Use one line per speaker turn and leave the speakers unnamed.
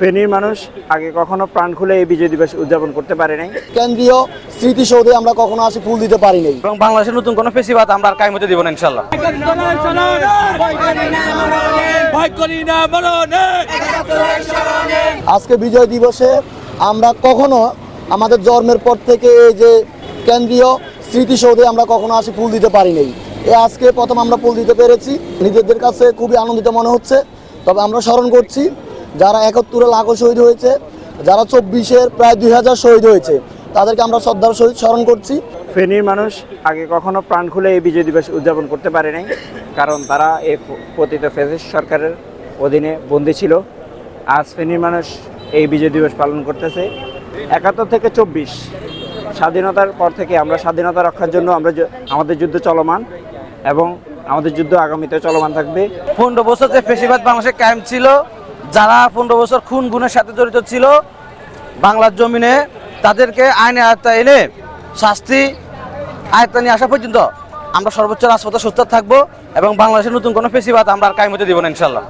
ফেনীর মানুষ আগে কখনো প্রাণ খুলে এই বিজয় দিবস উদযাপন করতে পারে নাই।
কেন্দ্রীয় স্মৃতিসৌধে আমরা কখনো আসি ফুল দিতে পারি নাই।
এবং বাংলাদেশের নতুন কোনো ফেসিবাদ আমরা আর কাইমতে দিব না ইনশাল্লাহ
আজকে বিজয় দিবসে আমরা কখনো আমাদের জন্মের পর থেকে এই যে কেন্দ্রীয় স্মৃতিসৌধে আমরা কখনো আসি ফুল দিতে পারি নাই। এ আজকে প্রথম আমরা ফুল দিতে পেরেছি। নিজেদের কাছে খুবই আনন্দিত মনে হচ্ছে। তবে আমরা স্মরণ করছি যারা একাত্তরে লাখো শহীদ হয়েছে যারা চব্বিশের প্রায় দুই হাজার শহীদ হয়েছে তাদেরকে আমরা শ্রদ্ধার সহিত স্মরণ করছি।
ফেনীর মানুষ আগে কখনো প্রাণ খুলে এই বিজয় দিবস উদযাপন করতে পারে নাই কারণ তারা এই পতিত ফেসিস সরকারের অধীনে বন্দী ছিল। আজ ফেনীর মানুষ এই বিজয় দিবস পালন করতেছে। একাত্তর থেকে চব্বিশ স্বাধীনতার পর থেকে আমরা স্বাধীনতা রক্ষার জন্য আমরা আমাদের যুদ্ধ চলমান এবং আমাদের যুদ্ধ আগামীতে চলমান থাকবে।
পনেরো বছর যে ফেসিবাদ বাংলাদেশে ক্যাম্প ছিল যারা পনেরো বছর খুন গুণের সাথে জড়িত ছিল বাংলার জমিনে, তাদেরকে আইনে আয়ত্তা এনে শাস্তি, আয়ত্তা নিয়ে আসা পর্যন্ত আমরা সর্বোচ্চ রাজপথে সুস্থ থাকব এবং বাংলাদেশের নতুন কোনো ফেসিবাদ আমরা আর কাইমতে দিব না ইনশাল্লাহ